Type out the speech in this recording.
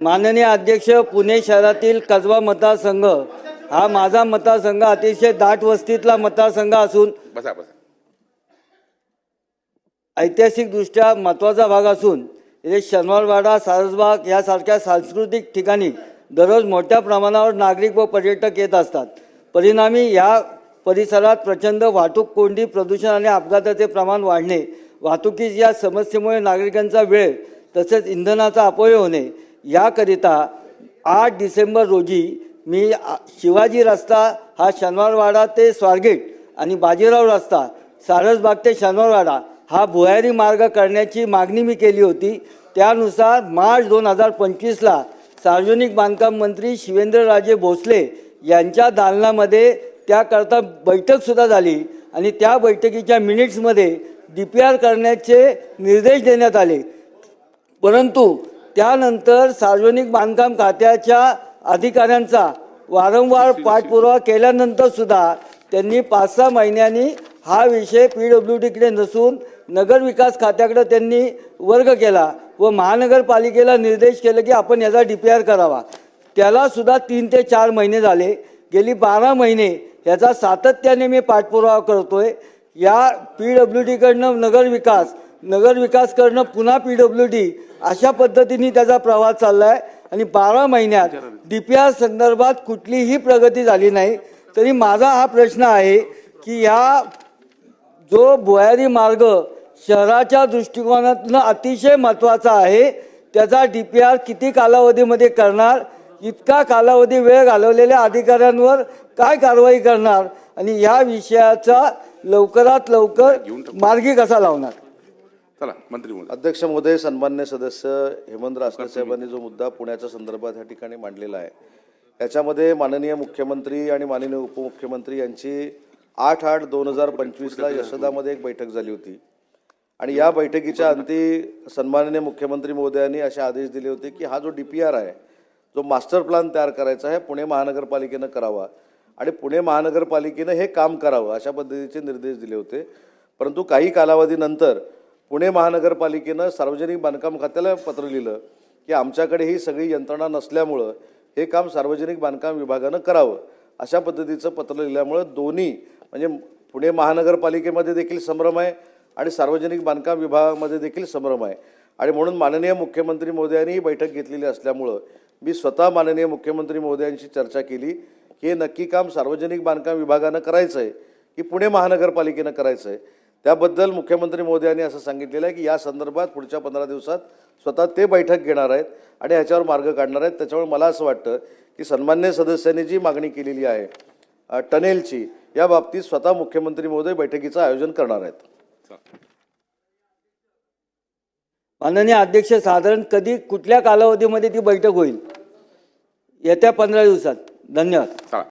माननीय अध्यक्ष पुणे शहरातील कसबा मतदारसंघ. हा माझा मतदारसंघ अतिशय दाट वस्तीतला मतदारसंघ असून बसा बसा. ऐतिहासिकदृष्ट्या महत्त्वाचा भाग असून इथे शनिवारवाडा सारसबाग यासारख्या सांस्कृतिक ठिकाणी दररोज मोठ्या प्रमाणावर नागरिक व पर्यटक येत असतात. परिणामी या परिसरात प्रचंड वाहतूक कोंडी प्रदूषण आणि अपघाताचे प्रमाण वाढणे वाहतुकीच्या या समस्येमुळे नागरिकांचा वेळ तसेच इंधनाचा अपव्यय होणे याकरिता आठ डिसेंबर रोजी मी शिवाजी रस्ता हा शनिवारवाडा ते स्वारगेट आणि बाजीराव रस्ता सारसबाग ते शनिवारवाडा हा भुयारी मार्ग करण्याची मागणी मी केली होती. त्यानुसार मार्च दोन हजार पंचवीसला सार्वजनिक बांधकाम मंत्री शिवेंद्रराजे भोसले यांच्या दालनामध्ये त्याकरता बैठकसुद्धा झाली आणि त्या बैठकीच्या मिनिट्समध्ये डी पी आर करण्याचे निर्देश देण्यात आले. परंतु त्यानंतर सार्वजनिक बांधकाम खात्याच्या अधिकाऱ्यांचा वारंवार पाठपुरावा केल्यानंतर सुद्धा त्यांनी पाच सहा महिन्यांनी हा विषय पी डब्ल्यू डीकडे नसून नगर विकास खात्याकडे त्यांनी वर्ग केला व महानगरपालिकेला निर्देश केले की आपण याचा डी पी आर करावा. त्याला सुद्धा तीन ते चार महिने झाले. गेली बारा महिने याचा सातत्याने मी पाठपुरावा करतोय. या पी डब्ल्यू डीकडनं नगर विकास करणं पुन्हा पी डब्ल्यू डी अशा पद्धतीने त्याचा प्रवास चालला आहे आणि बारा महिन्यात डी पी आर संदर्भात कुठलीही प्रगती झाली नाही. तरी माझा हा प्रश्न आहे की ह्या जो भुयारी मार्ग शहराच्या दृष्टिकोनातून अतिशय महत्त्वाचा आहे त्याचा डी पी आर किती कालावधीमध्ये करणार इतका कालावधी वेळ घालवलेल्या अधिकाऱ्यांवर काय कारवाई करणार आणि या विषयाचा लवकरात लवकर मार्गी कसा लावणार? चला मंत्री अध्यक्ष महोदय सन्मान्य सदस्य हेमंत रासने साहेबांनी जो मुद्दा पुण्याच्या संदर्भात या ठिकाणी मांडलेला आहे याच्यामध्ये माननीय मुख्यमंत्री आणि माननीय उपमुख्यमंत्री यांची आठ आठ दोन हजार पंचवीसला यशोदामध्ये एक बैठक झाली होती. आणि या बैठकीच्या अंती सन्माननीय मुख्यमंत्री महोदयांनी असे आदेश दिले होते की हा जो डी पी आर आहे जो मास्टर प्लॅन तयार करायचा आहे पुणे महानगरपालिकेनं करावा. आणि पुणे महानगरपालिकेनं हे काम करावं अशा पद्धतीचे निर्देश दिले होते. परंतु काही कालावधीनंतर पुणे महानगरपालिकेनं सार्वजनिक बांधकाम खात्याला पत्र लिहिलं की आमच्याकडे ही सगळी यंत्रणा नसल्यामुळं हे काम सार्वजनिक बांधकाम विभागानं करावं. अशा पद्धतीचं पत्र लिहिल्यामुळं दोन्ही म्हणजे पुणे महानगरपालिकेमध्ये देखील संभ्रम आहे आणि सार्वजनिक बांधकाम विभागामध्ये देखील संभ्रम आहे. आणि म्हणून माननीय मुख्यमंत्री महोदयांनी ही बैठक घेतलेली असल्यामुळं मी स्वतः माननीय मुख्यमंत्री महोदयांशी चर्चा केली की हे नक्की काम सार्वजनिक बांधकाम विभागानं करायचं आहे की पुणे महानगरपालिकेनं करायचं आहे त्याबद्दल मुख्यमंत्री महोदयांनी असं सांगितलेलं आहे की या संदर्भात पुढच्या पंधरा दिवसात स्वतः ते बैठक घेणार आहेत आणि ह्याच्यावर मार्ग काढणार आहेत. त्याच्यामुळे मला असं वाटतं की सन्मान्य सदस्यांनी जी मागणी केलेली आहे टनेलची या बाबतीत स्वतः मुख्यमंत्री महोदय बैठकीचं आयोजन करणार आहेत. माननीय अध्यक्ष साधारण कधी कुठल्या कालावधीमध्ये ती बैठक होईल? येत्या पंधरा दिवसात. धन्यवाद.